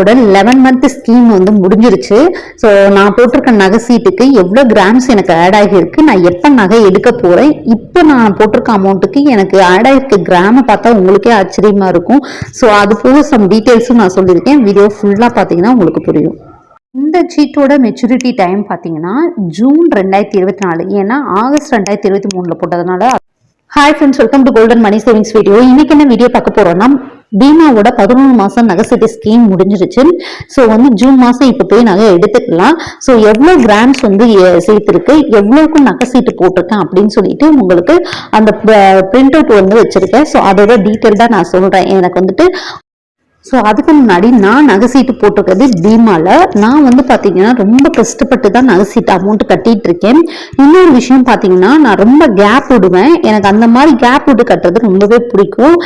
பீமாவோட eleven month scheme வந்து முடிஞ்சிருச்சு. So நான் போட்டிருக்க நகை சீட்டுக்கு எவ்வளோ கிராம்ஸ் எனக்கு ஆட் ஆகியிருக்கு நான் எப்போ நகை எடுக்க போகிறேன் இப்போ நான் போட்டிருக்க அமௌண்ட்டுக்கு எனக்கு ஆட் ஆகிருக்க கிராமை பார்த்தா உங்களுக்கே ஆச்சரியமாக இருக்கும். ஸோ அது போக சம் டீட்டெயில்ஸும் நான் சொல்லியிருக்கேன். வீடியோ ஃபுல்லாக பார்த்தீங்கன்னா உங்களுக்கு புரியும். இந்த சீட்டோட மெச்சூரிட்டி டைம் பார்த்தீங்கன்னா ஜூன் ரெண்டாயிரத்தி இருபத்தி நாலு. ஏன்னா ஆகஸ்ட் ரெண்டாயிரத்தி இருபத்தி மூணில் போட்டதுனால hi friends welcome to golden money savings video இன்னைக்கு என்ன வீடியோ பார்க்க போறோம்னா பீமாவோட பதினொன்று மாசம் நகை சீட்டு ஸ்கீம் முடிஞ்சிருச்சு. ஸோ வந்து ஜூன் மாசம் இப்போ போய் நகை எடுத்துக்கலாம். ஸோ எவ்வளோ கிராம்ஸ் வந்து சேர்த்துருக்கு எவ்வளோக்கும் நகை சீட்டு போட்டிருக்கேன் அப்படின்னு சொல்லிட்டு உங்களுக்கு அந்த பிரிண்ட் அவுட் வந்து வச்சிருக்கேன். ஸோ அதோட டீட்டெயில் தான் நான் சொல்றேன். எனக்கு வந்துட்டு ஸோ அதுக்கு முன்னாடி நான் நகை சீட்டு போட்டிருக்கிறது பீமால. நான் வந்து பார்த்தீங்கன்னா ரொம்ப கஷ்டப்பட்டு தான் நகை சீட்டு அமௌண்ட் கட்டிட்டு இருக்கேன். இன்னொரு விஷயம் பார்த்தீங்கன்னா நான் ரொம்ப கேப் விடுவேன். எனக்கு அந்த மாதிரி கேப் விட்டு கட்டுறது ரொம்பவே பிடிக்கும்.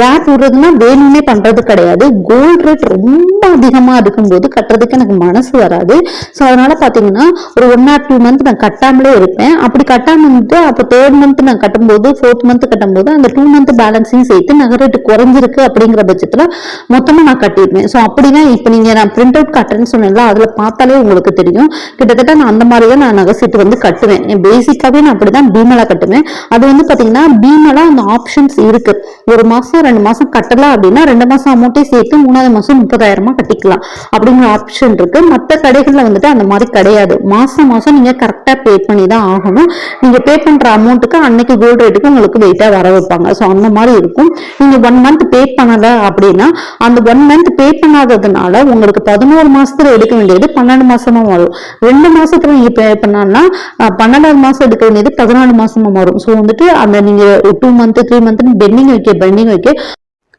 கேப் விடுறதுனா வேணும்னே பண்ணுறது கிடையாது. கோல்ட் ரேட் ரொம்ப அதிகமாக இருக்கும்போது கட்டுறதுக்கு எனக்கு மனசு வராது. ஸோ அதனால பார்த்தீங்கன்னா ஒரு ஒன் ஆர் டூ மந்த் நான் கட்டாமலே இருப்பேன். அப்படி கட்டாமல் இருந்துட்டு அப்போ தேர்ட் மந்த் நான் கட்டும்போது ஃபோர்த் மந்த் கட்டும்போது அந்த டூ மந்த் பேலன்ஸையும் சேர்த்து நகை ரேட்டு குறைஞ்சிருக்கு அப்படிங்கிற பட்சத்தில் மொத்தமாக நான் கட்டியிருந்தேன் ஸோ அப்படின்னா இப்போ நீங்கள் நான் பிரிண்ட் அவுட் கட்டுறேன்னு சொன்னேன்ல அதில் பார்த்தாலே உங்களுக்கு தெரியும். கிட்டத்தட்ட நான் அந்த மாதிரி தான் நான் நகை சீட்டு வந்து கட்டுவேன். பேசிக்காவே நான் அப்படி தான் பீமலா கட்டுவேன். அது வந்து பார்த்தீங்கன்னா பீமலா அந்த ஆப்ஷன்ஸ் இருக்கு. ஒரு மாதம் ரெண்டு மாதம் கட்டலாம் அப்படின்னா ரெண்டு மாதம் அமௌண்ட்டே சேர்த்து மூணாவது மாதம் முப்பதாயிரமா கட்டிக்கலாம். அப்படிங்கிற ஆப்ஷன் இருக்கு. மற்ற கடைகளில் வந்துட்டு அந்த மாதிரி கிடையாது. மாதம் மாதம் நீங்கள் கரெக்டாக பே பண்ணி தான் ஆகணும். நீங்கள் பே பண்ணுற அமௌண்ட்டுக்கு அன்னைக்கு கோல்டு ரேட்டுக்கு உங்களுக்கு வெயிட்டாக வர வைப்பாங்க. ஸோ அந்த மாதிரி இருக்கும். நீங்கள் ஒன் மந்த் பே பண்ணலை அப்படின்னா அந்த ஒன் மந்த் பே பண்ணாததுனால உங்களுக்கு பதினோரு மாசத்துல எடுக்க வேண்டியது பன்னெண்டு மாசமா வரும். ரெண்டு மாசத்துல நீங்க பே பண்ணான்னா பன்னெண்டாவது மாசம் எடுக்க வேண்டியது பதினாலு மாசமா வரும். ஸோ வந்துட்டு அந்த நீங்க two month three month pending வைக்க பெண்டிங் வைக்க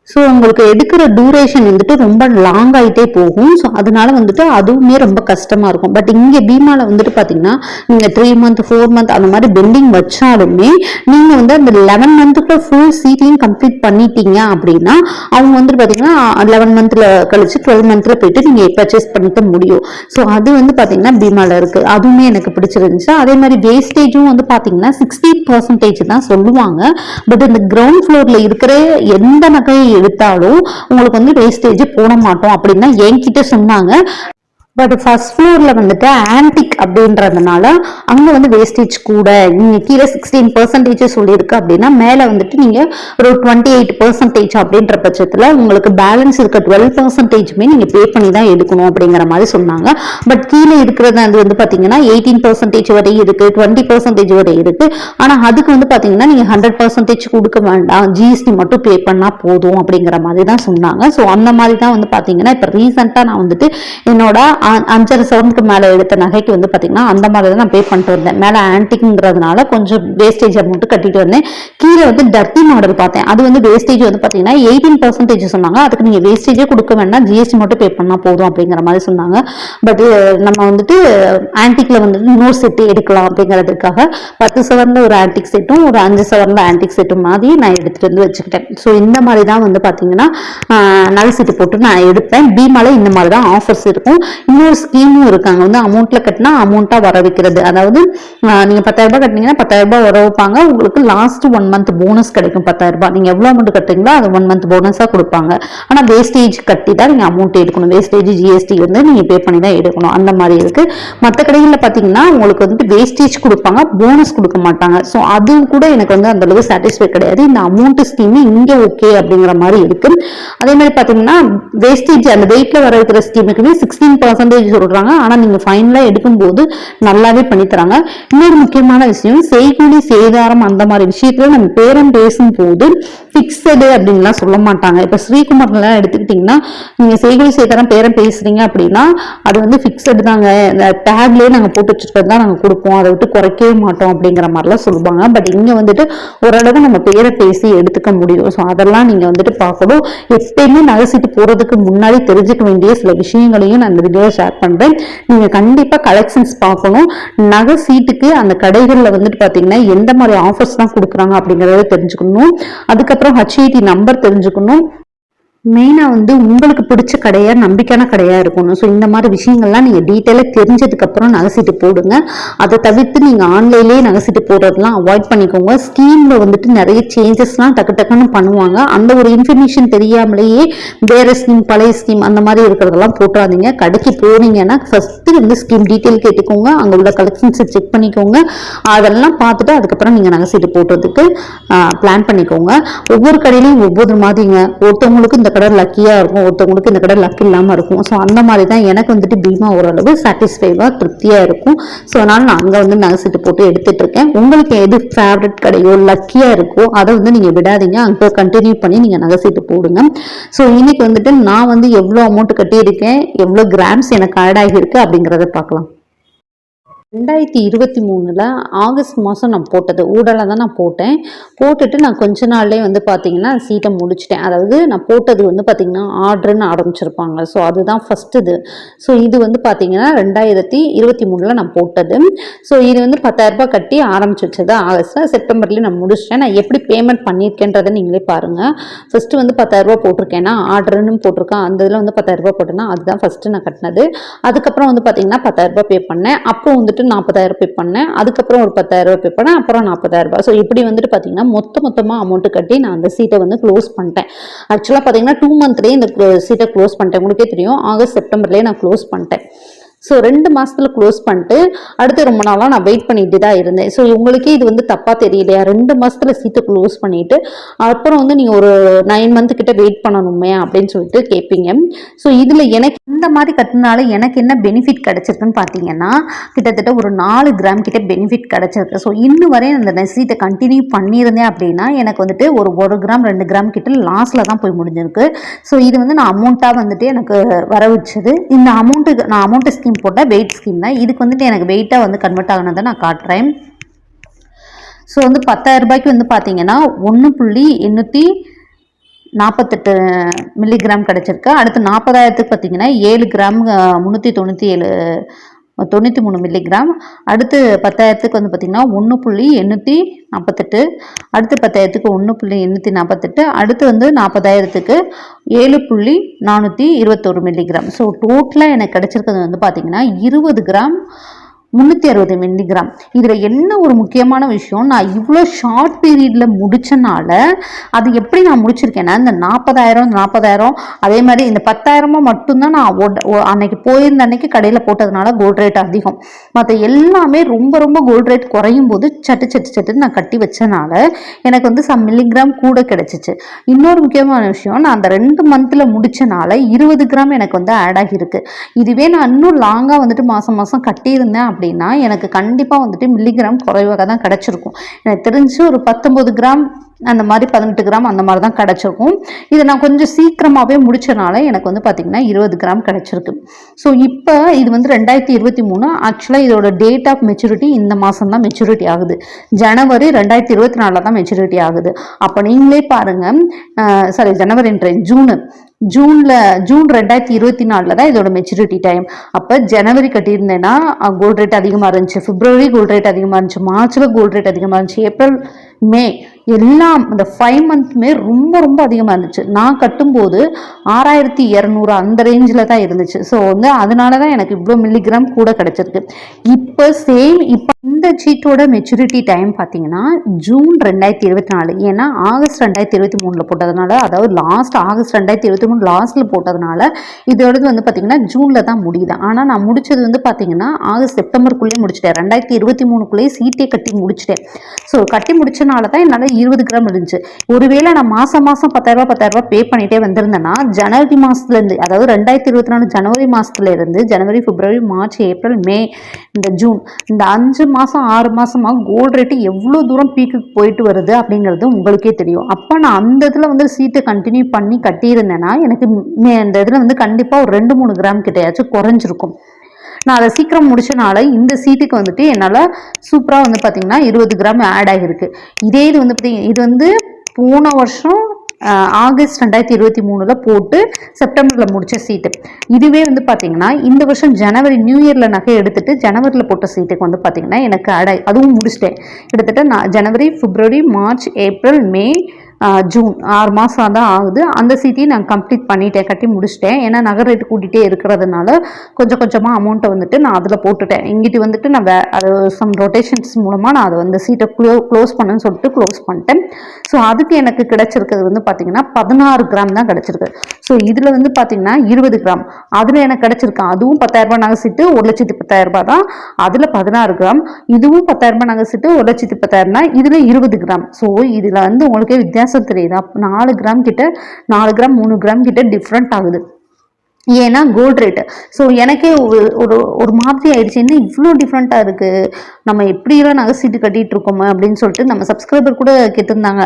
ஸோ உங்களுக்கு எடுக்கிற டூரேஷன் வந்துட்டு ரொம்ப லாங் ஆகிட்டே போகும். ஸோ அதனால வந்துட்டு அதுவுமே ரொம்ப கஷ்டமாக இருக்கும். பட் இங்கே பீமாவில் வந்துட்டு பார்த்தீங்கன்னா நீங்கள் த்ரீ மந்த் ஃபோர் மந்த் அந்த மாதிரி பெண்டிங் வச்சாலுமே நீங்கள் வந்து அந்த லெவன் மந்த்துக்குள்ள ஃபுல் சீட்டையும் கம்ப்ளீட் பண்ணிட்டீங்க அப்படின்னா அவங்க வந்துட்டு பார்த்தீங்கன்னா லெவன் மந்தில் கழிச்சு டுவெல் மந்த்தில் போயிட்டு நீங்கள் பர்ச்சேஸ் பண்ணிக்க முடியும். ஸோ அது வந்து பார்த்தீங்கன்னா பீமாவில் இருக்குது அதுவுமே எனக்கு பிடிச்சிருந்துச்சு. அதே மாதிரி வேஸ்டேஜும் வந்து பார்த்தீங்கன்னா சிக்ஸ்டி பர்சன்டேஜ் தான் சொல்லுவாங்க. பட் இந்த கிரவுண்ட் ஃப்ளோரில் இருக்கிற எந்த நகையை எடுத்தாலும் உங்களுக்கு வந்து வேஸ்டேஜ் போட மாட்டோம் அப்படின்னு தான் என்கிட்ட சொன்னாங்க. பட் ஃபர்ஸ்ட் ஃப்ளோரில் வந்துட்டு ஆன்டிக் அப்படின்றதுனால அங்கே வந்து வேஸ்டேஜ் கூட நீங்கள் கீழே சிக்ஸ்டீன் பர்சன்டேஜ் சொல்லியிருக்கு அப்படின்னா மேலே வந்துட்டு நீங்கள் ஒரு டுவெண்ட்டி எயிட் பர்சன்டேஜ் அப்படின்ற பட்சத்தில் உங்களுக்கு பேலன்ஸ் இருக்க டுவெல் பர்சன்டேஜுமே நீங்கள் பே பண்ணி தான் எடுக்கணும் அப்படிங்கிற மாதிரி சொன்னாங்க. பட் கீழே இருக்கிறது அது வந்து பார்த்தீங்கன்னா எயிட்டீன் பர்சன்டேஜ் வரை இருக்குது டுவெண்ட்டி பர்சன்டேஜ் வரை இருக்குது ஆனால் அதுக்கு வந்து பார்த்தீங்கன்னா நீங்கள் ஹண்ட்ரட் பர்சன்டேஜ் கொடுக்க வேண்டாம். ஜிஎஸ்டி மட்டும் பே பண்ணால் போதும் அப்படிங்கிற மாதிரி தான் சொன்னாங்க. ஸோ அந்த மாதிரி தான் வந்து பார்த்தீங்கன்னா இப்போ ரீசெண்டாக நான் வந்துட்டு என்னோட அஞ்சரை சவரனுக்கு மேலே எடுத்த நகைக்கு வந்து பார்த்தீங்கன்னா அந்த மாதிரி தான் நான் பே பண்ணிட்டு வந்தேன். மேலே ஆன்டிக்குங்கிறதுனால கொஞ்சம் வேஸ்டேஜ் அமௌண்ட் கட்டிட்டு வந்தேன். கீழே வந்து டர்த்தி மாடல் பார்த்தேன். அது வந்து வேஸ்டேஜ் வந்து பார்த்தீங்கன்னா எயிட்டீன் பர்சன்டேஜ் சொன்னாங்க. அதுக்கு நீங்கள் வேஸ்டேஜே கொடுக்க வேண்டாம். ஜிஎஸ்டி மட்டும் பே பண்ணால் போதும் அப்படிங்கிற மாதிரி சொன்னாங்க. பட் நம்ம வந்துட்டு ஆன்டிக்கில் வந்துட்டு நூறு செட்டு எடுக்கலாம் அப்படிங்கிறதுக்காக பத்து சவரில் ஒரு ஆன்டிக் செட்டும் ஒரு அஞ்சு சவரில் ஆன்டிக் செட்டும் மாதிரி நான் எடுத்துகிட்டு வந்து வச்சுக்கிட்டேன். ஸோ இந்த மாதிரி தான் வந்து பார்த்தீங்கன்னா நல் நகை சீட்டு போட்டு நான் எடுப்பேன். பீமால இந்த மாதிரி தான் ஆஃபர்ஸ் இருக்கும். இன்னொரு ஸ்கீமும் இருக்காங்க. வந்து அமௌண்ட்ல கட்டினா அமௌண்ட்டா வர வைக்கிறது. அதாவது நீங்க பத்தாயிரம் ரூபாய் கட்டினீங்கன்னா பத்தாயிரம் ரூபாய் வர வைப்பாங்க. உங்களுக்கு லாஸ்ட் ஒன் மந்த் போனஸ் கிடைக்கும் பத்தாயிரம் ரூபாய். நீங்க எவ்வளவு அமௌண்ட் கட்டுறீங்களோ அது ஒன் மந்த் போனஸா கொடுப்பாங்க. ஆனா வேஸ்டேஜ் கட்டி தான் நீங்க அமௌண்ட் எடுக்கணும். வேஸ்டேஜ் ஜிஎஸ்டி வந்து நீங்க பே பண்ணி தான் எடுக்கணும். அந்த மாதிரி இருக்கு. மற்ற கடைகளில் பாத்தீங்கன்னா உங்களுக்கு வந்துட்டு வேஸ்டேஜ் கொடுப்பாங்க. போனஸ் கொடுக்க மாட்டாங்க. ஸோ அதுவும் கூட எனக்கு வந்து அந்த அளவு சாட்டிஸ்ஃபை கிடையாது. இந்த அமௌண்ட் ஸ்கீம் இங்க ஓகே அப்படிங்கிற மாதிரி இருக்கு. அதே மாதிரி பாத்தீங்கன்னா வேஸ்டேஜ் அந்த வெயிட்ல வர இருக்கிற ஸ்கீமுக்குமே சிக்ஸ்டீன் பர்சன்ட் பர்சன்டேஜ் சொல்றாங்க. ஆனா நீங்க ஃபைனலா எடுக்கும்போது நல்லாவே பண்ணித்தராங்க. இன்னொரு முக்கியமான விஷயம் செய்கூலி சேதாரம் அந்த மாதிரி விஷயத்துல நம்ம பேரம் பேசும்போது ஃபிக்ஸடு அப்படின்லாம் சொல்ல மாட்டாங்க. இப்போ ஸ்ரீகுமார்லாம் எடுத்துக்கிட்டிங்கன்னா நீங்கள் சேகரி சேகரம் பேரம் பேசுகிறீங்க அப்படின்னா அது வந்து ஃபிக்ஸடு தாங்க. இந்த டேக்லயே நாங்கள் போட்டு வச்சுருக்கிறது தான் நாங்கள் கொடுப்போம். அதை விட்டு குறைக்கவே மாட்டோம் அப்படிங்கிற மாதிரிலாம் சொல்லுவாங்க. பட் இங்கே வந்துட்டு ஓரளவு நம்ம பேரை பேசி எடுத்துக்க முடியும். ஸோ அதெல்லாம் நீங்கள் வந்துட்டு பார்க்கணும். எப்பயுமே நகை சீட்டு முன்னாடி தெரிஞ்சுக்க வேண்டிய சில விஷயங்களையும் நான் இந்த வீடியோவில் ஷேர் பண்ணுறேன் நீங்கள் கண்டிப்பாக கலெக்ஷன்ஸ் பார்க்கணும். நகை சீட்டுக்கு அந்த கடைகளில் வந்துட்டு பார்த்தீங்கன்னா எந்த மாதிரி ஆஃபர்ஸ் தான் கொடுக்குறாங்க அப்படிங்கிறத தெரிஞ்சுக்கணும். அதுக்கப்புறம் ஹச்ஐடி நம்பர் தெரிஞ்சுக்கணும் மெயினாக வந்து உங்களுக்கு பிடிச்ச கடையா நம்பிக்கையான கடையா இருக்கணும். ஸோ இந்த மாதிரி விஷயங்கள்லாம் நீங்கள் டீட்டெயிலாக தெரிஞ்சதுக்கப்புறம் நகை சீட்டு போடுங்க. அதை தவிர்த்து நீங்கள் ஆன்லைன்லேயே நகைச்சிட்டு போடுறதெல்லாம் அவாய்ட் பண்ணிக்கோங்க. ஸ்கீமில் வந்துட்டு நிறைய சேஞ்சஸ்லாம் டக்கு டக்குன்னு பண்ணுவாங்க. அந்த ஒரு இன்ஃபர்மேஷன் தெரியாமலேயே வேற ஸ்கீம் பழைய ஸ்கீம் அந்த மாதிரி இருக்கிறதெல்லாம் போட்டுறாதீங்க. கடைக்கு போனீங்கன்னா ஃபஸ்ட்டு வந்து ஸ்கீம் டீட்டெயில் கேட்டுக்கோங்க. அங்கே உள்ள கலெக்ஷன்ஸை செக் பண்ணிக்கோங்க. அதெல்லாம் பார்த்துட்டு அதுக்கப்புறம் நீங்கள் நகைச்சிட்டு போடுறதுக்கு பிளான் பண்ணிக்கோங்க. ஒவ்வொரு கடையிலையும் ஒவ்வொரு மாதிரிங்க. ஒருத்தவங்களுக்கு இந்த கடை லக்கியாக இருக்கும். ஒருத்தவங்களுக்கு இந்த கடை லக் இல்லாமல் இருக்கும். ஸோ அந்த மாதிரி தான் எனக்கு வந்துட்டு பீமா ஓரளவு சாட்டிஸ்ஃபைவாக திருப்தியாக இருக்கும். ஸோ அதனால் நான் அங்கே வந்து நகை சீட்டு போட்டு எடுத்துகிட்டு இருக்கேன். உங்களுக்கு எது ஃபேவரட் கடையோ லக்கியாக இருக்கோ அதை வந்து நீங்கள் விடாதீங்க. அங்கே கண்டினியூ பண்ணி நீங்கள் நகை சீட்டு போடுங்க. ஸோ இன்னைக்கு வந்துட்டு நான் வந்து எவ்வளோ அமௌண்ட் கட்டியிருக்கேன் எவ்வளோ கிராம்ஸ் எனக்கு ஆட் ஆகியிருக்கு அப்படிங்கிறத பார்க்கலாம். ரெண்டாயிரத்தி இருபத்தி மூணில் ஆகஸ்ட் மாதம் நான் போட்டது. ஊடலாக தான் நான் போட்டேன். போட்டுட்டு நான் கொஞ்ச நாள்லேயே வந்து பார்த்தீங்கன்னா சீட்டை முடிச்சிட்டேன். அதாவது நான் போட்டது வந்து பார்த்தீங்கன்னா ஆர்டர்னு ஆரம்பிச்சிருப்பாங்க. ஸோ அதுதான் ஃபஸ்ட் இது. ஸோ இது வந்து பார்த்தீங்கன்னா ரெண்டாயிரத்தி இருபத்தி மூணில் நான் போட்டது. ஸோ இது வந்து பத்தாயிரரூபா கட்டி ஆரம்பிச்சு வச்சது ஆகஸ்ட்டில் செப்டம்பர்லேயே நான் முடிச்சிட்டேன். நான் எப்படி பேமெண்ட் பண்ணியிருக்கேன்றதை நீங்களே பாருங்கள் ஃபஸ்ட்டு வந்து பத்தாயிரரூபா போட்டிருக்கேன்னா ஆர்டர்னு போட்டிருக்கேன். அந்த இதில் வந்து பத்தாயிரரூபா போட்டேன்னா அதுதான் ஃபஸ்ட்டு நான் கட்டினது. அதுக்கப்புறம் வந்து பார்த்தீங்கன்னா பத்தாயிரரூபா பே பண்ணேன். அப்போ வந்துட்டு நாற்பதாயிரம் பே பண்ணேன். அதுக்கப்புறம் ஒரு பத்தாயிரம் பே பண்ணேன். அப்புறம் நாற்பதாயிரம் ரூபாய். ஸோ இப்படி வந்துட்டு பார்த்தீங்கன்னா மொத்த மொத்தமாக அமௌண்ட்டு கட்டி நான் அந்த சீட்டை வந்து க்ளோஸ் பண்ணிட்டேன். ஆக்சுவலாக பார்த்தீங்கன்னா டூ மந்த்லேயே இந்த சீட்டை க்ளோஸ் பண்ணிட்டேன். உங்களுக்கே தெரியும். ஆகஸ்ட் செப்டம்பர்லேயே நான் க்ளோஸ் பண்ணிட்டேன். ஸோ ரெண்டு மாதத்தில் க்ளோஸ் பண்ணிட்டு அடுத்து ரொம்ப நாளாக நான் வெயிட் பண்ணிட்டு தான் இருந்தேன். ஸோ உங்களுக்கே இது வந்து தப்பாக தெரியலையா? ரெண்டு மாதத்தில் சீட்டை க்ளோஸ் பண்ணிட்டு அப்புறம் வந்து நீங்கள் ஒரு நைன் மந்த் கிட்ட வெயிட் பண்ணணுமே அப்படின்னு சொல்லிட்டு கேட்பீங்க ஸோ இதில் எனக்கு இந்த மாதிரி கட்டினால எனக்கு என்ன பெனிஃபிட் கிடச்சிருக்குன்னு பார்த்தீங்கன்னா கிட்டத்தட்ட ஒரு நாலு கிராம் கிட்ட பெனிஃபிட் கிடச்சிருக்கு. ஸோ இன்னும் வரையும் அந்த நெசீட்டை கண்டினியூ பண்ணியிருந்தேன் அப்படின்னா எனக்கு வந்துட்டு ஒரு ஒரு கிராம் ரெண்டு கிராம் கிட்ட லாஸில் தான் போய் முடிஞ்சிருக்கு. ஸோ இது வந்து நான் அமௌண்ட்டாக வந்துட்டு எனக்கு வர வச்சது இந்த அமௌண்ட்டுக்கு நான் அமௌண்ட்டு ஸ்கீம் போட்டால் வெயிட் ஸ்கீம் தான். இதுக்கு வந்துட்டு எனக்கு வெயிட்டாக வந்து கன்வெர்ட் ஆகினதை நான் காட்டுறேன். ஸோ வந்து பத்தாயிரம் ரூபாய்க்கு வந்து பார்த்தீங்கன்னா ஒன்று புள்ளி எண்ணூற்றி நாற்பத்தெட்டு மில்லிகிராம் கிடச்சிருக்கு. அடுத்து நாற்பதாயிரத்துக்கு பார்த்தீங்கன்னா ஏழு கிராம் முந்நூற்றி தொண்ணூற்றி ஏழு தொண்ணூற்றி மூணு மில்லிகிராம் அடுத்து பத்தாயிரத்துக்கு வந்து பார்த்திங்கன்னா ஒன்று புள்ளி எண்ணூற்றி நாற்பத்தெட்டு அடுத்து பத்தாயிரத்துக்கு ஒன்று புள்ளி எண்ணூற்றி நாற்பத்தெட்டு அடுத்து வந்து நாற்பதாயிரத்துக்கு ஏழு புள்ளி நானூற்றி இருபத்தோரு மில்லிகிராம் ஸோ டோட்டலாக எனக்கு கிடச்சிருக்கிறது வந்து பார்த்திங்கன்னா இருபது கிராம் முந்நூற்றி அறுபது மில்லிகிராம். இதில் என்ன ஒரு முக்கியமான விஷயம்? நான் இவ்வளோ ஷார்ட் பீரியடில் முடித்தனால அது எப்படி நான் முடிச்சிருக்கேன்னா இந்த நாற்பதாயிரம் நாற்பதாயிரம் அதே மாதிரி இந்த பத்தாயிரமா மட்டும்தான் நான் அன்னைக்கு போயிருந்த அன்னைக்கு கடையில் போட்டதுனால கோல்ட் ரேட் அதிகம். மற்ற எல்லாமே ரொம்ப ரொம்ப கோல்ட் ரேட் குறையும் போது சட்டு சட்டு சட்டுன்னு நான் கட்டி வச்சனால எனக்கு வந்து சம் மில்லிகிராம் கூட கிடச்சிச்சு. இன்னொரு முக்கியமான விஷயம் நான் அந்த ரெண்டு மந்தில் முடிச்சனால இருபது கிராம் எனக்கு வந்து ஆட் ஆகியிருக்கு. இதுவே நான் இன்னும் லாங்காக வந்துட்டு மாதம் மாதம் கட்டியிருந்தேன் அப்படின்னா எனக்கு கண்டிப்பாக வந்துட்டு மில்லிகிராம் குறைவாக தான் கிடச்சிருக்கும். எனக்கு தெரிஞ்சு ஒரு பத்தொம்பது கிராம் அந்த மாதிரி பதினெட்டு கிராம் அந்த மாதிரி தான் கிடச்சிருக்கும். இதை நான் கொஞ்சம் சீக்கிரமாகவே முடிச்சனால எனக்கு வந்து பார்த்திங்கன்னா இருபது கிராம் கிடச்சிருக்கு. ஸோ இப்போ இது வந்து ரெண்டாயிரத்தி இருபத்தி மூணு. ஆக்சுவலாக இதோட டேட் ஆஃப் மெச்சூரிட்டி இந்த மாதம் தான் மெச்சூரிட்டி ஆகுது. ஜனவரி ரெண்டாயிரத்தி இருபத்தி நாலில் தான் மெச்சூரிட்டி ஆகுது. அப்போ நீங்களே பாருங்கள் சாரி ஜனவரின்றேன் ஜூனு ஜூனில் ஜூன் ரெண்டாயிரத்தி இருபத்தி நாலில் தான் இதோட மெச்சூரிட்டி டைம் அப்போ ஜனவரி கட்டியிருந்தேன்னா கோல்ட் ரேட் அதிகமாக இருந்துச்சு. பிப்ரவரி கோல்ட் ரேட் அதிகமாக இருந்துச்சு. மார்ச்சில் கோல்ட் ரேட் அதிகமாக இருந்துச்சு. ஏப்ரல் மே எல்லாம் இந்த ஃபைவ் மந்த்துமே ரொம்ப ரொம்ப அதிகமாக இருந்துச்சு. நான் கட்டும்போது ஆறாயிரத்தி இரநூறு அந்த ரேஞ்சில் தான் இருந்துச்சு. ஸோ வந்து அதனால தான் எனக்கு இவ்வளோ மில்லிகிராம் கூட கிடச்சிருக்கு. இப்போ சேம் இப்போ இந்த சீட்டோட மெச்சூரிட்டி டைம் பார்த்தீங்கன்னா ஜூன் ரெண்டாயிரத்தி இருபத்தி நாலு. ஏன்னா ஆகஸ்ட் ரெண்டாயிரத்தி இருபத்தி மூணில் போட்டதுனால அதாவது லாஸ்ட் ஆகஸ்ட் ரெண்டாயிரத்தி இருபத்தி மூணு லாஸ்ட்டில் போட்டதுனால இதோடது வந்து பார்த்தீங்கன்னா ஜூனில் தான் முடியுது. ஆனால் நான் முடிச்சது வந்து பார்த்தீங்கன்னா ஆகஸ்ட் செப்டம்பருக்குள்ளேயே முடிச்சிட்டேன். ரெண்டாயிரத்தி இருபத்தி மூணுக்குள்ளேயே சீட்டே கட்டி முடிச்சிட்டேன். ஸோ கட்டி அதனால தான் என்னால் இருபது கிராம் இருந்துச்சு. ஒருவேளை நான் மாதம் மாதம் பத்தாயிரரூபா பத்தாயிரரூபா பே பண்ணிகிட்டே வந்திருந்தேன்னா ஜனவரி மாதத்துலேருந்து அதாவது ரெண்டாயிரத்தி இருபத்தி நாலு ஜனவரி மாதத்துலேருந்து ஜனவரி பிப்ரவரி மார்ச் ஏப்ரல் மே இந்த ஜூன் இந்த அஞ்சு மாதம் ஆறு மாதமாக கோல்டு ரேட்டு எவ்வளோ தூரம் பீக்குக்கு போயிட்டு வருது அப்படிங்கிறது உங்களுக்கே தெரியும். அப்போ நான் அந்த இதில் வந்து சீட்டை கண்டினியூ பண்ணி கட்டியிருந்தேன்னா எனக்கு மே- இந்த இதில் வந்து கண்டிப்பாக ஒரு ரெண்டு மூணு கிராம் கிட்டையாச்சும் குறைஞ்சிருக்கும். நான் அதை சீக்கிரம் முடிச்சனால இந்த சீட்டுக்கு வந்துட்டு என்னால் சூப்பராக வந்து பார்த்திங்கன்னா இருபது கிராம் ஆட் ஆகியிருக்கு. இதே இது வந்து பார்த்திங்கன்னா இது வந்து போன வருஷம் ஆகஸ்ட் ரெண்டாயிரத்தி இருபத்தி மூணில் போட்டு செப்டம்பரில் முடித்த சீட்டு. இதுவே வந்து பார்த்திங்கன்னா இந்த வருஷம் ஜனவரி நியூ இயரில் நகை எடுத்துகிட்டு ஜனவரியில் போட்ட சீட்டுக்கு வந்து பார்த்திங்கன்னா எனக்கு ஆட் அதுவும் முடிச்சிட்டேன். கிட்டத்தட்ட நான் ஜனவரி பிப்ரவரி மார்ச் ஏப்ரல் மே ஜூன் ஆறு மாதம் தான் ஆகுது. அந்த சீட்டையும் நான் கம்ப்ளீட் பண்ணிட்டேன் கட்டி முடிச்சிட்டேன். ஏன்னா நகை ரேட்டு கூட்டிகிட்டே இருக்கிறதுனால கொஞ்சம் கொஞ்சமாக அமௌண்ட்டை வந்துட்டு நான் அதில் போட்டுட்டேன். இங்கிட்டு வந்துட்டு நான் வே அது சம் ரொட்டேஷன்ஸ் மூலமாக நான் அதை வந்து சீட்டை க்ளோ க்ளோஸ் பண்ணுன்னு சொல்லிட்டு க்ளோஸ் பண்ணிட்டேன். ஸோ அதுக்கு எனக்கு கிடைச்சிருக்கிறது வந்து பார்த்திங்கன்னா பதினாறு கிராம் தான் கிடச்சிருக்கு. ஸோ இதில் வந்து பார்த்திங்கன்னா இருபது கிராம் அதில் எனக்கு கிடைச்சிருக்கு. அதுவும் பத்தாயிரரூபா நகை சீட்டு ஒரு லட்சத்தி பத்தாயிரம் தான். அதில் பதினாறு கிராம் இதுவும் பத்தாயிரரூபா நகை சீட்டு ஒரு லட்சத்தி பத்தாயிரம் தான் இதில் இருபது கிராம் ஸோ இதில் வந்து உங்களுக்கே வித்தியாசம் தெரியுதா? நாலு கிராம் கிட்ட நாலு கிராம் மூணு கிராம் கிட்ட டிஃப்ரெண்ட் ஆகுது. ஏன்னா கோல்ட் ரேட்டு ஸோ எனக்கே ஒரு ஒரு ஒரு மாதிரி ஆயிடுச்சு. என்ன இவ்வளோ டிஃப்ரெண்ட்டாக இருக்குது நம்ம எப்படியெல்லாம் நகை சீட்டு கட்டிகிட்டு இருக்கோமே அப்படின்னு சொல்லிட்டு நம்ம சப்ஸ்கிரைபர் கூட கேட்டிருந்தாங்க.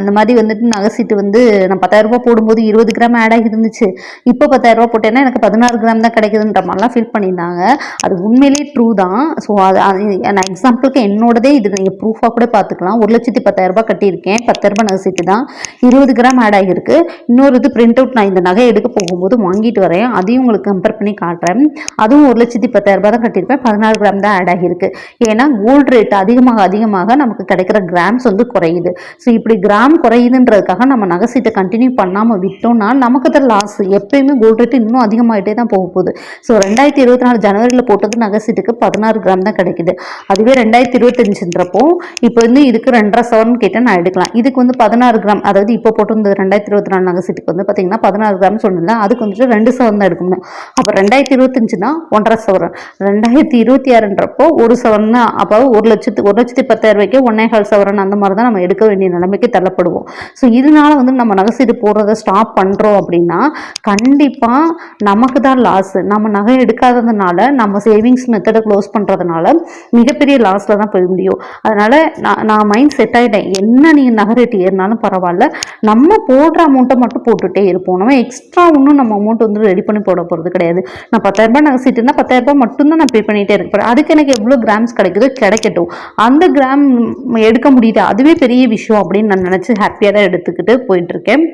இந்த மாதிரி வந்துட்டு நகை சீட்டு வந்து நான் பத்தாயிரரூபா போடும்போது இருபது கிராம் ஆட் ஆகி இருந்துச்சு இப்போ பத்தாயிரரூபா போட்டேன்னா எனக்கு பதினாறு கிராம் தான் கிடைக்குதுன்ற மாதிரிலாம் ஃபீல் பண்ணியிருந்தாங்க. அது உண்மையிலே ட்ரூ தான். ஸோ அது நான் எக்ஸாம்பிளுக்கு என்னோடதே இது. நீங்கள் ப்ரூஃபாக கூட பார்த்துக்கலாம். ஒரு லட்சத்தி பத்தாயிரரூபா கட்டியிருக்கேன். பத்தாயிரரூபா ரூபாய் நகை சீட்டு தான். இருபது கிராம் ஆட் ஆகியிருக்கு. இன்னொரு இது பிரிண்ட் அவுட் நான் இந்த நகை எடுக்க போகும்போது வாங்கிட்டு வரேன். அதையும் உங்களுக்கு கம்பேர் பண்ணி காட்டுறேன். அதுவும் ஒரு லட்சத்தி பத்தாயிரம் ரூபாய் தான் கட்டியிருப்பேன். பதினாறு கிராம் தான் ஆட் ஆகியிருக்கு. ஏன்னா கோல்டு ரேட் அதிகமாக அதிகமாக நமக்கு கிடைக்கிற கிராம்ஸ் வந்து குறையுது. ஸோ இப்படி கிராம் குறையுதுன்றதுக்காக நம்ம நகை சீட்டை கண்டினியூ பண்ணாமல் விட்டோம்னா நமக்கு தான் லாஸ் எப்பயுமே கோல்டு ரேட் இன்னும் அதிகமாகிட்டே தான் போக போகுது. ஸோ ரெண்டாயிரத்தி இருபத்தி நாலு ஜனவரியில் போட்டது நகை சீட்டுக்கு பதினாறு கிராம் தான் கிடைக்குது. அதுவே ரெண்டாயிரத்தி இருபத்தஞ்சுன்றப்போ இப்போ வந்து இதுக்கு ரெண்டரை சவரன் கேட்டால் நான் எடுக்கலாம். இதுக்கு வந்து பதினாறு கிராம் அதாவது இப்போ போட்டிருந்தது ரெண்டாயிரத்தி இருபத்தி நாலு நகை சீட்டுக்கு வந்து பார்த்தீங்கன்னா பதினாறு கிராம் சொன்னல அதுக்கு வந்துட்டு ரெண்டு சவரன் தான் எடுக்கணும் அப்போ ரெண்டாயிரத்தி இருபத்தஞ்சுனா ஒன்றரை சவரன். ரெண்டாயிரத்தி இருபத்தி ஆறுன்றப்போ ஒரு சவரன் அப்போ ஒரு லட்சத்து ஒரு லட்சத்தி பத்தாயிரம் ரூபாய்க்கு ஒன்னே கால் சவரன் அந்த மாதிரி தான் நம்ம எடுக்க வேண்டிய நிலைமைக்கு தள்ளப்படுவோம். ஸோ இதனால வந்து நம்ம நகைசீடு சீட்டு போடுறத ஸ்டாப் பண்ணுறோம் அப்படின்னா கண்டிப்பாக நமக்கு தான் லாஸ் நம்ம நகை எடுக்காததுனால நம்ம சேவிங்ஸ் மெத்தடை க்ளோஸ் பண்ணுறதுனால மிகப்பெரிய லாஸில் தான் போய் முடியும். அதனால் நான் நான் மைண்ட் செட் ஆகிட்டேன் என்ன நீங்கள் நகை ரேட் ஏறினாலும் பரவாயில்ல. நம்ம போடுற அமௌண்ட்டை மட்டும் போட்டுகிட்டே இருப்போம். நம்ம எக்ஸ்ட்ரா ஒன்றும் நம்ம அமௌண்ட் வந்து ரெடி பண்ணி போட போகிறது கிடையாது. நான் பத்தாயிரம் ரூபாய் நகை சீட்டுனா பத்தாயிரம் ரூபாய் மட்டும்தான் நான் பே பண்ணிகிட்டே இருக்க அதுக்கு எனக்கு எவ்வளோ கிராம்ஸ் கிடைக்குதோ கிடைக்கட்டும். அந்த கிராம் எடுக்க முடியுது. அதுவே பெரிய விஷயம் அப்படின்னு நான் நினச்சி ஹாப்பியாக தான் எடுத்துக்கிட்டு போயிட்டுருக்கேன்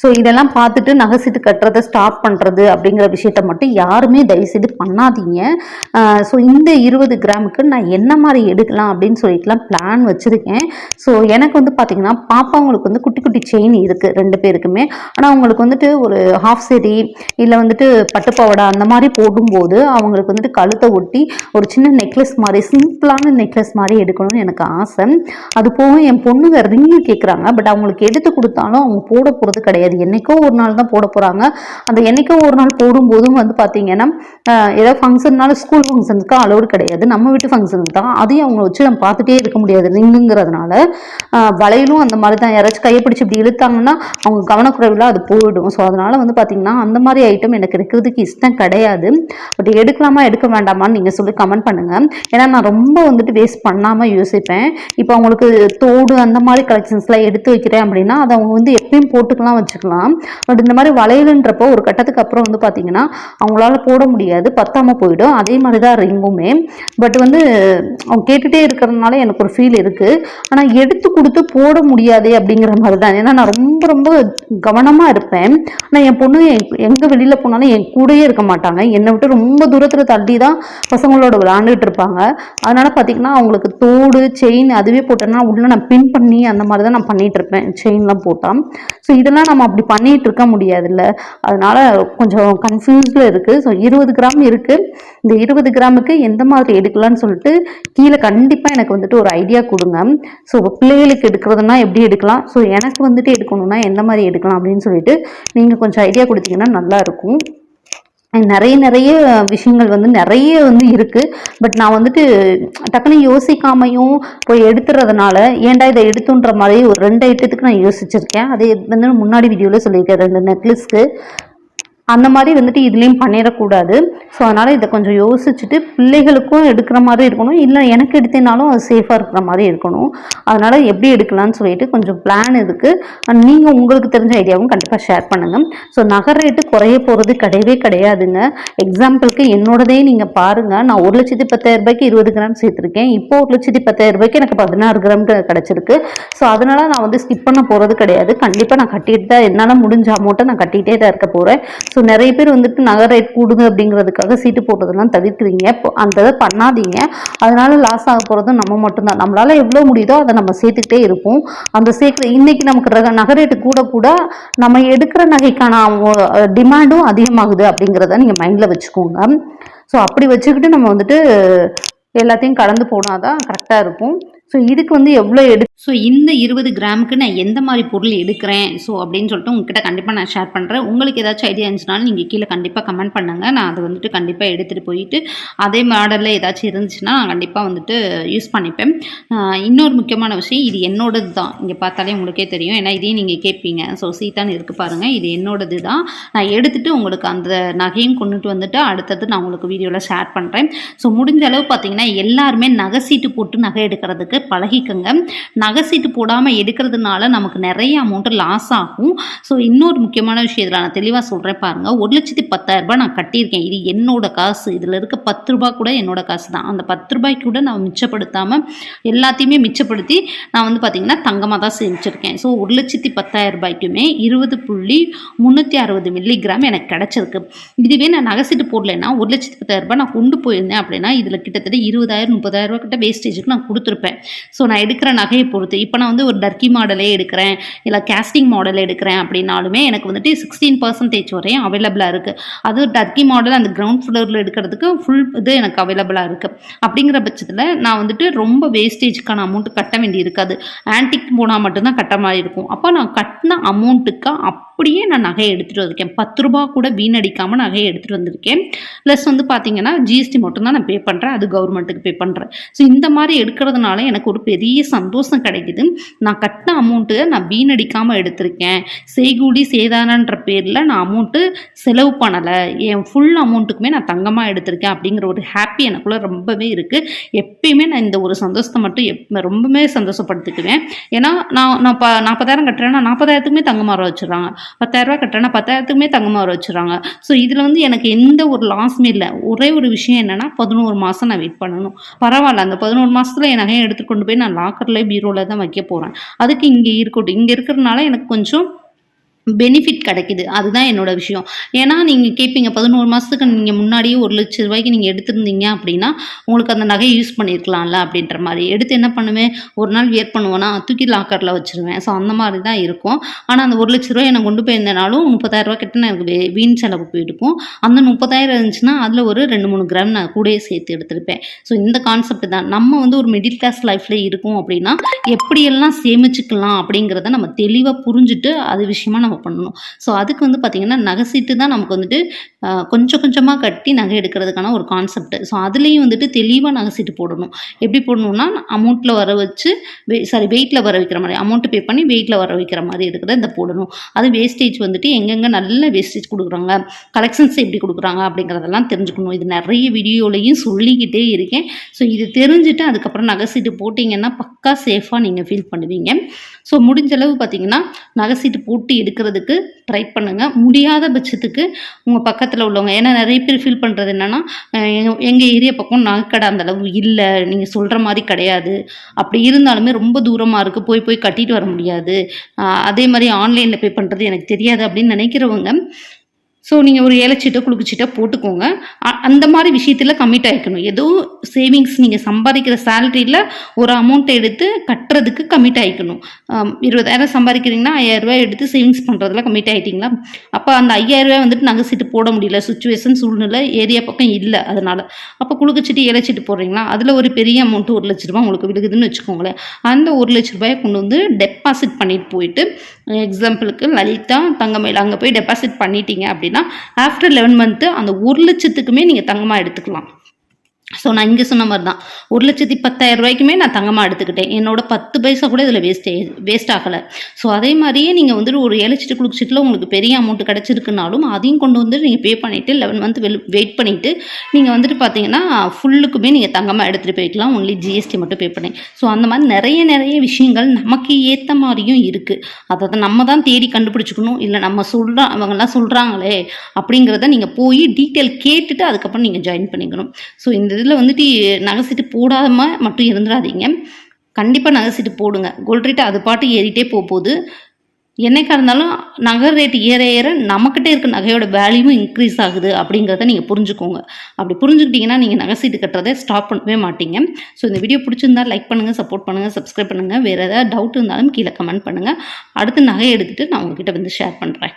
ஸோ இதெல்லாம் பார்த்துட்டு நகை சீட்டு கட்டுறதை ஸ்டாப் பண்ணுறது அப்படிங்கிற விஷயத்த மட்டும் யாருமே தயவுசெய்து பண்ணாதீங்க. ஸோ இந்த இருபது கிராமுக்கு நான் என்ன மாதிரி எடுக்கலாம் அப்படின்னு சொல்லிட்டுலாம் பிளான் வச்சுருக்கேன். ஸோ எனக்கு வந்து பார்த்திங்கன்னா பாப்பாவங்களுக்கு வந்து குட்டி குட்டி செயின் இருக்குது ரெண்டு பேருக்குமே. ஆனால் அவங்களுக்கு வந்துட்டு ஒரு ஹாஃப் செரி இல்லை வந்துட்டு பட்டுப்பாவடை அந்த மாதிரி போடும்போது அவங்களுக்கு வந்துட்டு கழுத்தை ஒட்டி ஒரு சின்ன நெக்லஸ் மாதிரி சிம்பிளான நெக்லஸ் மாதிரி எடுக்கணும்னு எனக்கு ஆசை. அது போக என் பொண்ணுங்க ரிங்கு கேட்குறாங்க பட் அவங்களுக்கு எடுத்து கொடுத்தாலும் அவங்க போட போகிறது கிடையாது. என்றைக்கோ ஒரு நாள் தான் போட போகிறாங்க அந்த என்னைக்கோ ஒரு நாள் போடும்போதும் வந்து பார்த்தீங்கன்னா ஏதாவது ஃபங்க்ஷன்னாலும் ஃபங்க்ஷன்னால ஸ்கூல் ஃபங்க்ஷனுக்கு அலோடு கிடையாது. நம்ம வீட்டு ஃபங்க்ஷனுக்கு தான். அதையும் அவங்க வச்சு நம்ம பார்த்துட்டே இருக்க முடியாது ரிங்குங்கிறதுனால ஆஹ், வளையலும் அந்த மாதிரி தான். யாராச்சும் கையை பிடிச்சி இப்படி இழுத்தாங்கன்னா அவங்க கவனக்குறைவில் அது போயிடும். ஸோ அதனால் வந்து பார்த்தீங்கன்னா அந்த மாதிரி ஐட்டம் எனக்கு இருக்கிறதுக்கு இஷ்டம் கிடையாது. பட் எடுக்கலாமா எடுக்க வேண்டாமான்னு நீங்கள் சொல்லி கமெண்ட் பண்ணுங்கள் ஏன்னா நான் ரொம்ப வந்துட்டு வேஸ்ட் பண்ணாமல் யோசிப்பேன். இப்போ அவங்களுக்கு தோடு அந்த மாதிரி கலெக்ஷன்ஸ்லாம் எடுத்து வைக்கிறேன் அப்படின்னா அதை அவங்க வந்து எப்பயும் போட்டுக்கலாம் வச்சுக்கலாம் பட் இந்த மாதிரி வளையலுன்றப்போ ஒரு கட்டத்துக்கு அப்புறம் வந்து பார்த்தீங்கன்னா அவங்களால போட முடியாது. பத்தாம போயிடும். அதே மாதிரி தான் ரிங்குமே. பட் வந்து அவங்க கேட்டுகிட்டே இருக்கிறதுனால எனக்கு ஒரு ஃபீல் இருக்குது ஆனால் எடுத்து கொடுத்து போட முடியாதே அப்படிங்கிற மாதிரி தான் ஏன்னா நான் ரொம்ப ரொம்ப கவனமாக இருப்பேன். ஆனால் என் பொண்ணு எங்கே வெளியில் போனாலும் என் கூடயே இருக்க மாட்டாங்க. என்னை விட்டு ரொம்ப தூரத்தில் தள்ளி தான் பசங்களோட விளாண்டுட்டு இருப்பாங்க. அதனால பார்த்தீங்கன்னா அவங்களுக்கு தோடு செயின் அதுவே போட்டேன்னா உள்ள நான் பின் பண்ணி அந்த மாதிரி தான் நான் பண்ணிட்டு இருப்பேன். செயின்லாம் போட்டால் ஸோ இதெல்லாம் நம்ம அப்படி பண்ணிட்டு இருக்க முடியாதுல்ல. அதனால கொஞ்சம் கன்ஃபியூஸில் இருக்குது ஸோ இருபது கிராம் இருக்குது இந்த இருபது கிராமுக்கு எந்த மாதிரி எடுக்கலாம்னு சொல்லிட்டு கீழே கண்டிப்பாக எனக்கு வந்துட்டு ஒரு ஐடியா கொடுங்க. ஸோ பிள்ளைகளுக்கு எடுக்கிறதுனா எப்படி எடுக்கலாம்? ஸோ எனக்கு வந்துட்டு எடுக்கணும்னா எந்த மாதிரி எடுக்கலாம் அப்படின்னு சொல்லிட்டு நீங்கள் கொஞ்சம் ஐடியா கொடுத்தீங்கன்னா நல்லாயிருக்கும் நிறைய நிறைய விஷயங்கள் வந்து நிறைய வந்து இருக்குது பட் நான் வந்துட்டு டக்குன்னு யோசிக்காமையும் போய் எடுத்துறதுனால ஏன்டா இதை எடுத்துன்ற மாதிரி ஒரு ரெண்டு ஐட்டத்துக்கு நான் யோசிச்சிருக்கேன். அதே வந்து முன்னாடி வீடியோவில் சொல்லியிருக்கேன் ரெண்டு நெக்லஸ்க்கு அந்த மாதிரி வந்துட்டு இதுலேயும் பண்ணிடக்கூடாது. ஸோ அதனால் இதை கொஞ்சம் யோசிச்சுட்டு பிள்ளைகளுக்கும் எடுக்கிற மாதிரி இருக்கணும். இல்லை எனக்கு எடுத்தேனாலும் அது சேஃபாக இருக்கிற மாதிரி இருக்கணும். அதனால் எப்படி எடுக்கலாம்னு சொல்லிட்டு கொஞ்சம் பிளான் இருக்குது நீங்கள் உங்களுக்கு தெரிஞ்ச ஐடியாவும் கண்டிப்பாக ஷேர் பண்ணுங்கள் ஸோ நகை ரேட்டு குறைய போகிறது கிடையவே கிடையாதுங்க. எக்ஸாம்பிளுக்கு என்னோடதே நீங்கள் பாருங்கள் நான் ஒரு லட்சத்தி பத்தாயிரம் ரூபாய்க்கு இருபது கிராம் சேர்த்துருக்கேன். இப்போ ஒரு லட்சத்தி பத்தாயிரம் ரூபாய்க்கு எனக்கு பதினாறு கிராம் கிடச்சிருக்கு. ஸோ அதனால் நான் வந்து ஸ்கிப் பண்ண போகிறது கிடையாது. கண்டிப்பாக நான் கட்டிட்டு தான் என்னால் முடிஞ்ச அமௌண்ட்டை நான் கட்டிகிட்டே தான் இருக்க போகிறேன் ஸோ நிறைய பேர் வந்துட்டு நகை ரேட் கூடுங்க அப்படிங்கிறதுக்காக சீட்டு போட்டதெல்லாம் தவிர்க்கிறீங்க. இப்போ அந்த இதை பண்ணாதீங்க. அதனால லாஸ் ஆக போகிறது நம்ம மட்டும்தான். நம்மளால் எவ்வளோ முடியுதோ அதை நம்ம சேர்த்துக்கிட்டே இருப்போம். அந்த சேர்க்குற இன்றைக்கி நமக்கு ரக- நகை ரேட்டு கூட கூட நம்ம எடுக்கிற நகைக்கான டிமாண்டும் அதிகமாகுது அப்படிங்கிறத நீங்கள் மைண்டில் வச்சுக்கோங்க. ஸோ அப்படி வச்சுக்கிட்டு நம்ம வந்துட்டு எல்லாத்தையும் கலந்து போனாதான் கரெக்டாக இருக்கும். ஸோ இதுக்கு வந்து எவ்வளோ எடு ஸோ இந்த இருபது கிராமுக்கு நான் எந்த மாதிரி பொருள் எடுக்கிறேன்? ஸோ அப்படின்னு சொல்லிட்டு உங்ககிட்ட கண்டிப்பாக நான் ஷேர் பண்ணுறேன் உங்களுக்கு ஏதாச்சும் ஐடியா இருந்துச்சுனாலும் நீங்கள் கீழே கண்டிப்பாக கமெண்ட் பண்ணுங்கள் நான் அதை வந்துட்டு கண்டிப்பாக எடுத்துகிட்டு போயிட்டு அதே மாடலில் ஏதாச்சும் இருந்துச்சுன்னா நான் கண்டிப்பாக வந்துட்டு யூஸ் பண்ணிப்பேன். இன்னொரு முக்கியமான விஷயம் இது என்னோடது தான் இங்கே பார்த்தாலே உங்களுக்கே தெரியும். ஏன்னா இதையும் நீங்கள் கேட்பீங்க. ஸோ சீத்தான்னு இருக்குது பாருங்கள் இது என்னோடது தான் நான் எடுத்துகிட்டு உங்களுக்கு அந்த நகையும் கொண்டுட்டு வந்துட்டு அடுத்தது நான் உங்களுக்கு வீடியோவில் ஷேர் பண்ணுறேன் ஸோ முடிஞ்ச அளவு பார்த்தீங்கன்னா எல்லாருமே நகை சீட்டு போட்டு நகை எடுக்கிறதுக்கு பழகிக்கங்க. நகை சீட்டு போடாமல் எடுக்கிறதுனால நமக்கு நிறைய அமௌண்ட்டு லாஸ் ஆகும். ஸோ இன்னொரு முக்கியமான விஷயம் இதில் நான் தெளிவாக சொல்கிறேன் பாருங்கள் ஒரு லட்சத்தி பத்தாயிரரூபா நான் கட்டியிருக்கேன். இது என்னோட காசு. இதில் இருக்க பத்து ரூபா கூட என்னோட காசு தான். அந்த பத்து ரூபாய்க்கு கூட நான் மிச்சப்படுத்தாமல் எல்லாத்தையுமே மிச்சப்படுத்தி நான் வந்து பார்த்திங்கன்னா தங்கமாக தான் சேமிச்சிருக்கேன். ஸோ ஒரு லட்சத்தி பத்தாயிரம் ரூபாய்க்குமே இருபது புள்ளி முந்நூற்றி அறுபது மில்லிகிராம் எனக்கு கிடச்சிருக்கு. இதுவே நான் நகைசீட்டு போடலைன்னா ஒரு லட்சத்தி பத்தாயிரம் ரூபாய் நான் கொண்டு போயிருந்தேன் அப்படின்னா இதில் கிட்டத்தட்ட இருபதாயிரம் முப்பதாயிரம் ரூபா கிட்ட வேஸ்டேஜுக்கு நான் கொடுத்துருப்பேன். ஸோ நான் எடுக்கிற நகையை பொறுத்து. இப்போ நான் வந்து ஒரு டர்க்கி மாடலே எடுக்கிறேன் இல்லை கேஸ்டிங் மாடல் எடுக்கிறேன் அப்படின்னாலுமே எனக்கு வந்துட்டு சிக்ஸ்டீன் பர்சன்டேஜ் வரையும் அவைலபிளாக இருக்குது அது டர்க்கி மாடல் அந்த கிரவுண்ட் ஃப்ளோரில் எடுக்கிறதுக்கு ஃபுல் இது எனக்கு அவைலபிளாக இருக்குது அப்படிங்கிற பட்சத்தில் நான் வந்துட்டு ரொம்ப வேஸ்டேஜுக்கான அமௌண்ட் கட்ட வேண்டி இருக்காது. ஆன்டிக் போனால் மட்டும்தான் கட்ட மாதிரி இருக்கும். அப்போ நான் கட்டின அமௌண்ட்டுக்கு அப்படியே நான் நகையை எடுத்துகிட்டு வந்திருக்கேன். பத்து ரூபா கூட வீணடிக்காமல் நகையை எடுத்துகிட்டு வந்திருக்கேன். ப்ளஸ் வந்து பார்த்தீங்கன்னா ஜிஎஸ்டி மட்டும்தான் நான் பே பண்ணுறேன் அது கவர்மெண்ட்டுக்கு பே பண்ணுறேன் ஸோ இந்த மாதிரி எடுக்கிறதுனால எனக்கு ஒரு பெரிய சந்தோஷம் கிடைக்குது. நான் கட்டின அமௌண்ட்டு நான் வீணடிக்காமல் எடுத்திருக்கேன். செய்கூலி சேதாரன்ற பேரில் நான் அமௌண்ட்டு செலவு பண்ணலை. என் ஃபுல் அமௌண்ட்டுக்குமே நான் தங்கமாக எடுத்திருக்கேன் அப்படிங்கிற ஒரு ஹாப்பி எனக்குள்ளே ரொம்பவே இருக்குது எப்பயுமே நான் இந்த ஒரு சந்தோஷத்தை மட்டும் எப் ரொம்பவே சந்தோஷப்படுத்திக்குவேன். ஏன்னா நான் நான் ப நாற்பதாயிரம் கட்டுறேன்னா நாற்பதாயிரத்துக்குமே தங்கமாக வச்சுறாங்க பத்தாயிரரூபா கட்டுறேன்னா பத்தாயிரத்துக்குமே தங்கமாக வச்சுறாங்க ஸோ இதில் வந்து எனக்கு எந்த ஒரு லாஸுமே இல்லை. ஒரே ஒரு விஷயம் என்னென்னா பதினோரு மாதம் நான் வெயிட் பண்ணணும். பரவாயில்ல. அந்த பதினோரு மாதத்தில் என் நகையை எடுத்துகிட்டு கொண்டு போய் நான் லாக்கரில் பீரோவில் தான் வைக்க போகிறேன் அதுக்கு இங்கே இருக்கட்டும். இங்கே இருக்கிறதுனால எனக்கு கொஞ்சம் பெனிஃபிட் கிடைக்குது. அதுதான் என்னோட விஷயம். ஏன்னா நீங்கள் கேட்பீங்க பதினோரு மாதத்துக்கு நீங்கள் முன்னாடியே ஒரு லட்ச ரூபாய்க்கு நீங்கள் எடுத்திருந்தீங்க அப்படின்னா உங்களுக்கு அந்த நகையை யூஸ் பண்ணியிருக்கலாம்ல அப்படின்ற மாதிரி. எடுத்து என்ன பண்ணுவேன்? ஒரு நாள் வியர் பண்ணுவேன்னா தூக்கி லாக்கரில் வச்சுருவேன். ஸோ அந்த மாதிரி தான் இருக்கும். ஆனால் அந்த ஒரு லட்ச ரூபாய் என்ன கொண்டு போயிருந்தனாலும் முப்பதாயிரரூபா ரூபாய் கிட்ட எனக்கு வே- வீண் செலவு போயிருக்கும் அந்த முப்பதாயிரம் இருந்துச்சுன்னா அதில் ஒரு ரெண்டு மூணு கிராம் நான் கூடயே சேர்த்து எடுத்திருப்பேன். ஸோ இந்த கான்செப்ட் தான். நம்ம வந்து ஒரு மிடில் கிளாஸ் லைஃப்பில் இருக்கோம் அப்படின்னா எப்படியெல்லாம் சேமிச்சுக்கலாம் அப்படிங்கிறத நம்ம தெளிவாக புரிஞ்சுட்டு அது விஷயமா நம்ம பண்ணணும். ஸோ அதுக்கு வந்து பார்த்திங்கன்னா நகை சீட்டு தான் நமக்கு வந்துட்டு கொஞ்சம் கொஞ்சமாக கட்டி நகை எடுக்கிறதுக்கான ஒரு கான்செப்ட் ஸோ அதுலேயும் வந்துட்டு தெளிவாக நகை சீட்டு போடணும். எப்படி போடணும்னா அமௌண்ட்டில் வர வச்சு சாரி வெயிட்டில் வர வைக்கிற மாதிரி அமௌண்ட்டு பே பண்ணி வெயிட்டில் வர வைக்கிற மாதிரி இருக்கிறத இந்த போடணும். அது வேஸ்டேஜ் வந்துட்டு எங்கெங்கே நல்ல வேஸ்டேஜ் கொடுக்குறாங்க கலெக்ஷன்ஸ் எப்படி கொடுக்குறாங்க அப்படிங்கிறதெல்லாம் தெரிஞ்சுக்கணும். இது நிறைய வீடியோலையும் சொல்லிக்கிட்டே இருக்கேன். ஸோ இது தெரிஞ்சுட்டு அதுக்கப்புறம் நகை சீட்டு போட்டிங்கன்னா பக்கா சேஃபாக நீங்கள் ஃபீல் பண்ணுவீங்க. ஸோ முடிஞ்ச அளவு பார்த்தீங்கன்னா நகை சீட்டு போட்டு எடுக்கிறதுக்கு ட்ரை பண்ணுங்கள் முடியாத பட்சத்துக்கு உங்கள் பக்கத்தில் உள்ளவங்க ஏன்னா நிறைய பேர் ஃபீல் பண்ணுறது என்னென்னா எங்கள் ஏரியா பக்கம் நகைக்கடை அந்த அளவு இல்லை நீங்கள் சொல்கிற மாதிரி கிடையாது. அப்படி இருந்தாலுமே ரொம்ப தூரமாக இருக்குது போய் போய் கட்டிட்டு வர முடியாது. அதே மாதிரி ஆன்லைனில் பே பண்ணுறது எனக்கு தெரியாது அப்படின்னு நினைக்கிறவங்க ஸோ நீங்கள் ஒரு ஏலச்சீட்டோ குழுக்குச்சீட்டோ போட்டுக்கோங்க. அந்த மாதிரி விஷயத்தில் கம்மிட் ஆகிக்கணும் ஏதோ சேவிங்ஸ் நீங்கள் சம்பாதிக்கிற சேலரியில் ஒரு அமௌண்ட்டை எடுத்து கட்டுறதுக்கு கம்மிட் ஆகிக்கணும் இருபதாயிரம் சம்பாதிக்கிறீங்கன்னா ஐயாயிரம் ரூபாய் எடுத்து சேவிங்ஸ் பண்ணுறதுல கம்மிட் ஆகிட்டிங்களா அப்போ அந்த ஐயாயிரம் ரூபாய் வந்துட்டு நகை சீட்டு போட முடியல. சுச்சுவேஷன் சூழ்நிலை ஏரியா பக்கம் இல்லை அதனால். அப்போ குழுக்குச்சீட்டு ஏலச்சீட்டு போடுறீங்களா? அதில் ஒரு பெரிய அமௌண்ட்டு ஒரு லட்ச ரூபாய் உங்களுக்கு விழுகுதுன்னு வச்சுக்கோங்களேன். அந்த ஒரு லட்ச ரூபாயை கொண்டு வந்து டெபாசிட் பண்ணிட்டு போயிட்டு எக்ஸாம்பிளுக்கு லலிதா தங்கமயில் அங்கே போய் டெபாசிட் பண்ணிட்டீங்க அப்படின்னு ஆஃப்டர் லெவன் மந்த்து அந்த ஒரு லட்சத்துக்குமே நீங்கள் தங்கமாக எடுத்துக்கலாம். ஸோ நான் இங்கே சொன்ன மாதிரி தான். ஒரு லட்சத்தி பத்தாயிரம் ரூபாய்க்குமே நான் தங்கமாக எடுத்துக்கிட்டேன். என்னோட பத்து பைசா கூட இதில் வேஸ்ட் வேஸ்ட் ஆகலை. ஸோ அதே மாதிரியே நீங்கள் வந்துட்டு ஒரு ஏழச்சிட்டு குளிச்சிட்டில் உங்களுக்கு பெரிய அமௌண்ட் கிடச்சிருக்குனாலும் அதையும் கொண்டு வந்து நீங்கள் பே பண்ணிவிட்டு லெவன் மந்த் வெல் வெயிட் பண்ணிவிட்டு நீங்கள் வந்துட்டு பார்த்தீங்கன்னா ஃபுல்லுக்குமே நீங்கள் தங்கமாக எடுத்துகிட்டு போய்க்கலாம். ஒன்லி ஜிஎஸ்டி மட்டும் பே பண்ணி. ஸோ அந்த மாதிரி நிறைய நிறைய விஷயங்கள் நமக்கு ஏற்ற மாதிரியும் இருக்குது அதை தான் நம்ம தான் தேடி கண்டுபிடிச்சிக்கணும். இல்லை நம்ம சொல்கிற அவங்கெல்லாம் சொல்கிறாங்களே அப்படிங்கிறத நீங்கள் போய் டீட்டெயில் கேட்டுட்டு அதுக்கப்புறம் நீங்கள் ஜாயின் பண்ணிக்கணும். ஸோ இந்த இதில் வந்துட்டு நகை சீட்டு போடாமல் மட்டும் இருந்துடாதீங்க கண்டிப்பாக நகை சீட்டு போடுங்க. கோல்ட் ரேட் அது பாட்டு ஏறிட்டே போக போகுது என்னைக்கா இருந்தாலும் நகை ரேட் ஏற ஏற நம்மக்கிட்ட இருக்க நகையோட வேல்யூவும் இன்க்ரீஸ் ஆகுது அப்படிங்கிறத நீங்கள் புரிஞ்சுக்கோங்க. அப்படி புரிஞ்சுக்கிட்டீங்கன்னா நீங்கள் நகை சீட்டு கட்டுறதை ஸ்டாப் பண்ணவே மாட்டீங்க. ஸோ இந்த வீடியோ பிடிச்சிருந்தா லைக் பண்ணுங்கள் சப்போர்ட் பண்ணுங்கள் சப்ஸ்கிரைப் பண்ணுங்கள் வேறு ஏதாவது டவுட் இருந்தாலும் கீழே கமெண்ட் பண்ணுங்கள் அடுத்து நகை எடுத்துகிட்டு நான் உங்ககிட்ட வந்து ஷேர் பண்ணுறேன்